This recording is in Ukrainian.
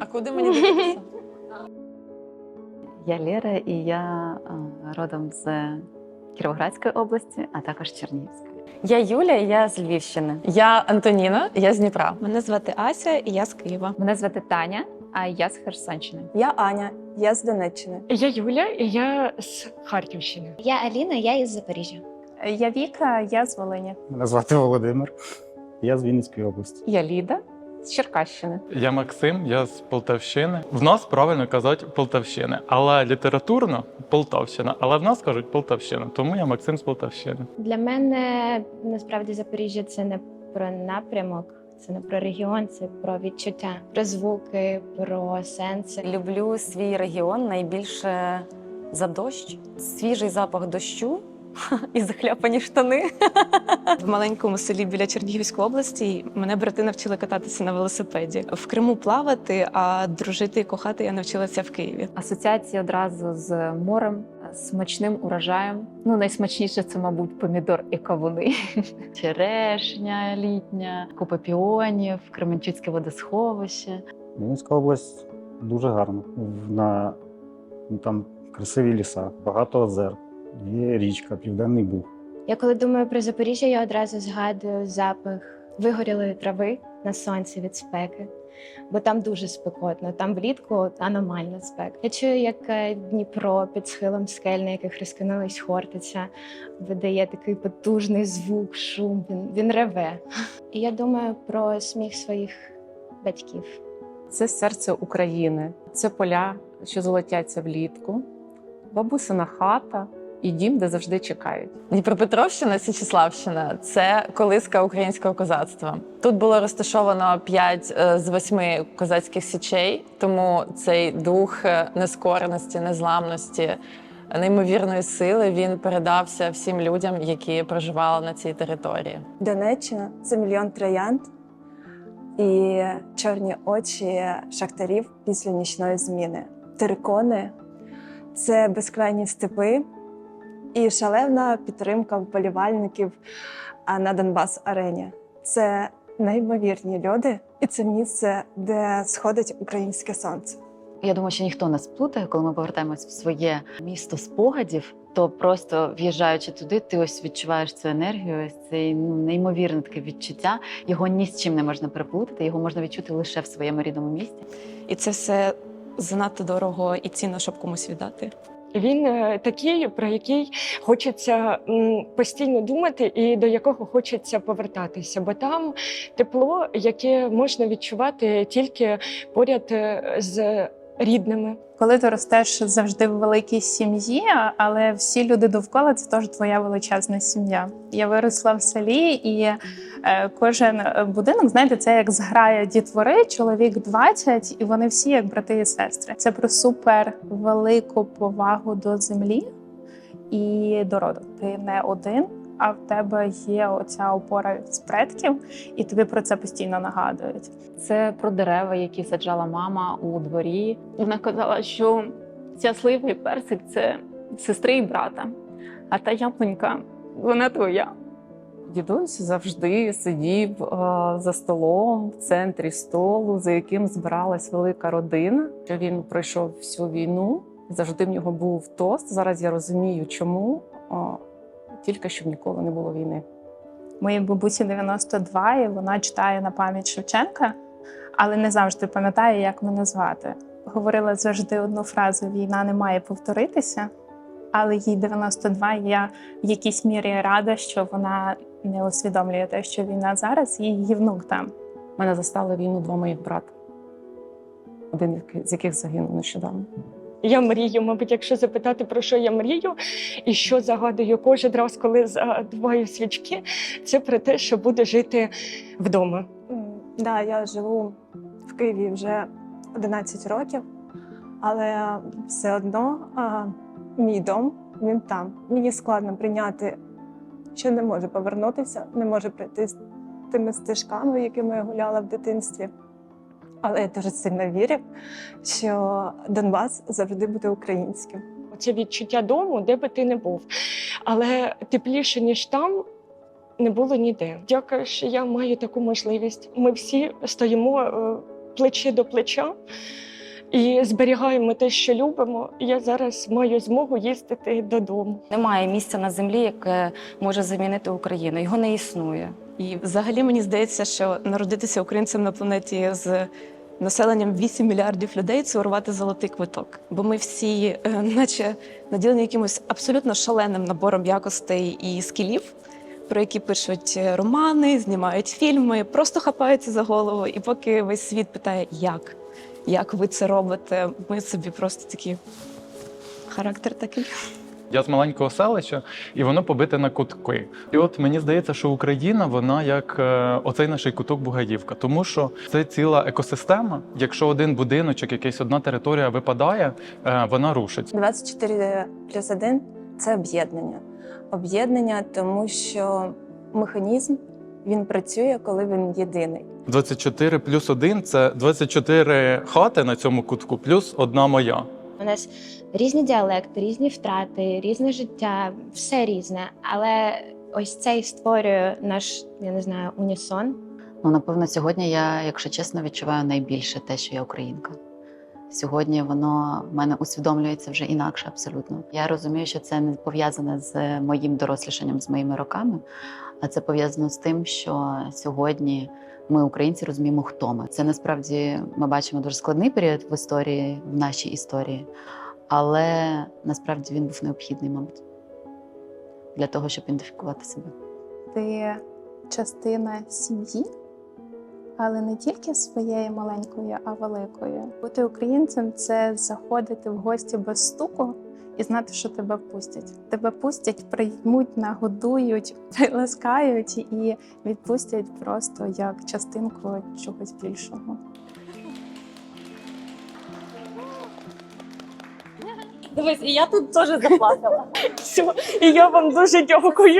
А куди мені дивитися? Я Лера, і я родом з Кіровоградської області, а також Чернігівської. Я Юля, і я з Львівщини. Я Антоніна, я з Дніпра. Мене звати Ася, і я з Києва. Мене звати Таня, а я з Херсонщини. Я Аня, я з Донеччини. Я Юля, і я з Харківщини. Я Аліна, я із Запоріжжя. Я Віка, я з Волині. Мене звати Володимир. Я з Вінницької області. Я Ліда з Черкащини. Я Максим, я з Полтавщини. В нас правильно казати Полтавщини, але літературно Полтавщина. Але в нас кажуть Полтавщина, тому я Максим з Полтавщини. Для мене насправді Запоріжжя це не про напрямок, це не про регіон, це про відчуття, про звуки, про сенси. Люблю свій регіон найбільше за дощ, свіжий запах дощу і захляпані штани. В маленькому селі біля Чернігівської області мене брати навчили кататися на велосипеді. В Криму плавати, а дружити і кохати я навчилася в Києві. Асоціації одразу з морем, смачним урожаєм. Ну, найсмачніше це, мабуть, помідор і кавуни. Черешня літня, купа піонів, Кременчуцьке водосховище. Вінницька область дуже гарна. На там красиві ліса, багато озер, є річка, Південний Буг. Я коли думаю про Запоріжжя, я одразу згадую запах вигорілої трави на сонці від спеки. Бо там дуже спекотно, там влітку аномальна спека. Я чую, як е, Дніпро під схилом скель, на яких розкинулись хортиця, видає такий потужний звук, шум. Він, він реве. І я думаю про сміх своїх батьків. Це серце України, це поля, що золотяться влітку, бабусина хата і дім, де завжди чекають. Дніпропетровщина, Січеславщина це колиска українського козацтва. Тут було розташовано п'ять е, з восьми козацьких січей, тому цей дух е, нескореності, незламності. Неймовірної сили він передався всім людям, які проживали на цій території. Донеччина це мільйон троянд і чорні очі шахтарів після нічної зміни. Терикони це безкрайні степи і шалена підтримка вболівальників на Донбас арені. Це неймовірні люди, і це місце, де сходить українське сонце. Я думаю, що ніхто не сплутає, коли ми повертаємось в своє місто спогадів. То просто в'їжджаючи туди, ти ось відчуваєш цю енергію, ось цей ну, неймовірне таке відчуття. Його ні з чим не можна переплутати, його можна відчути лише в своєму рідному місті. І це все занадто дорого і цінно, щоб комусь віддати. Він е, такий, про який хочеться постійно думати, і до якого хочеться повертатися, бо там тепло, яке можна відчувати тільки поряд е, з рідними. Коли ти ростеш завжди в великій сім'ї, але всі люди довкола це теж твоя величезна сім'я. Я виросла в селі, і е, кожен е, будинок, знаєте, це як зграя дітвори, чоловік 20, і вони всі як брати і сестри. Це про супер велику повагу до землі і до роду. Ти не один. А в тебе є оця опора з предків, і тобі про це постійно нагадують. Це про дерева, які саджала мама у дворі. Вона казала, що ця слива і персик це сестри і брата, а та яблунька вона твоя. Дідусь завжди сидів е, за столом в центрі столу, за яким збиралась велика родина. Він пройшов всю війну, завжди в нього був тост. Зараз я розумію, чому е, тільки щоб ніколи не було війни. Моїй бабусі 92, і вона читає на пам'ять Шевченка, але не завжди пам'ятає, як мене звати. Говорила завжди одну фразу: війна не має повторитися, але їй 92, і я в якійсь мірі рада, що вона не усвідомлює те, що війна зараз, і її внук там. Мене застали війну два моїх брата, один з яких загинув нещодавно. Я мрію, мабуть, якщо запитати про що я мрію, і що загадую кожен раз, коли задуваю свічки, це про те, що буду жити вдома. М, Да, я живу в Києві вже 11 років, але все одно а, мій дом він там. Мені складно прийняти, що не можу повернутися, не можу прийти з тими стежками, якими я гуляла в дитинстві. Але я дуже сильно вірю, що Донбас завжди буде українським. Це відчуття дому, де би ти не був. Але тепліше, ніж там, не було ніде. Дякую, що я маю таку можливість. Ми всі стоїмо е, плече до плеча і зберігаємо те, що любимо. Я зараз маю змогу їздити додому. Немає місця на землі, яке може замінити Україну. Його не існує. І взагалі мені здається, що народитися українцем на планеті з населенням 8 мільярдів людей це урвати золотий квиток. Бо ми всі, е, наче наділені якимось абсолютно шаленим набором якостей і скілів, про які пишуть е, романи, знімають фільми, просто хапаються за голову. І поки весь світ питає, як, як ви це робите, ми собі просто такі характер такий. Я з маленького селища, і воно побите на кутки. І от мені здається, що Україна вона як е, оцей наш куток Бугаївка, тому що це ціла екосистема. Якщо один будиночок, якась одна територія випадає, е, вона рушить. 24 плюс 1 – це об'єднання. Об'єднання, тому що механізм він працює, коли він єдиний. 24 плюс 1 – це 24 хати на цьому кутку, плюс одна моя. Нас різні діалекти, різні втрати, різне життя, все різне. Але ось це і створює наш, я не знаю, унісон. Ну, напевно, сьогодні я, якщо чесно, відчуваю найбільше те, що я українка. Сьогодні воно в мене усвідомлюється вже інакше абсолютно. Я розумію, що це не пов'язане з моїм дорослішанням, з моїми роками, а це пов'язано з тим, що сьогодні ми, українці, розуміємо, хто ми. Це насправді ми бачимо дуже складний період в історії, в нашій історії, але насправді він був необхідний, мабуть, для того, щоб ідентифікувати себе. Ти частина сім'ї, але не тільки своєї маленької, а великої. Бути українцем це заходити в гості без стуку і знати, що тебе пустять. Тебе пустять, приймуть, нагодують, приласкають і відпустять просто як частинку чогось більшого. І я тут дуже Все, і я вам дуже дякую.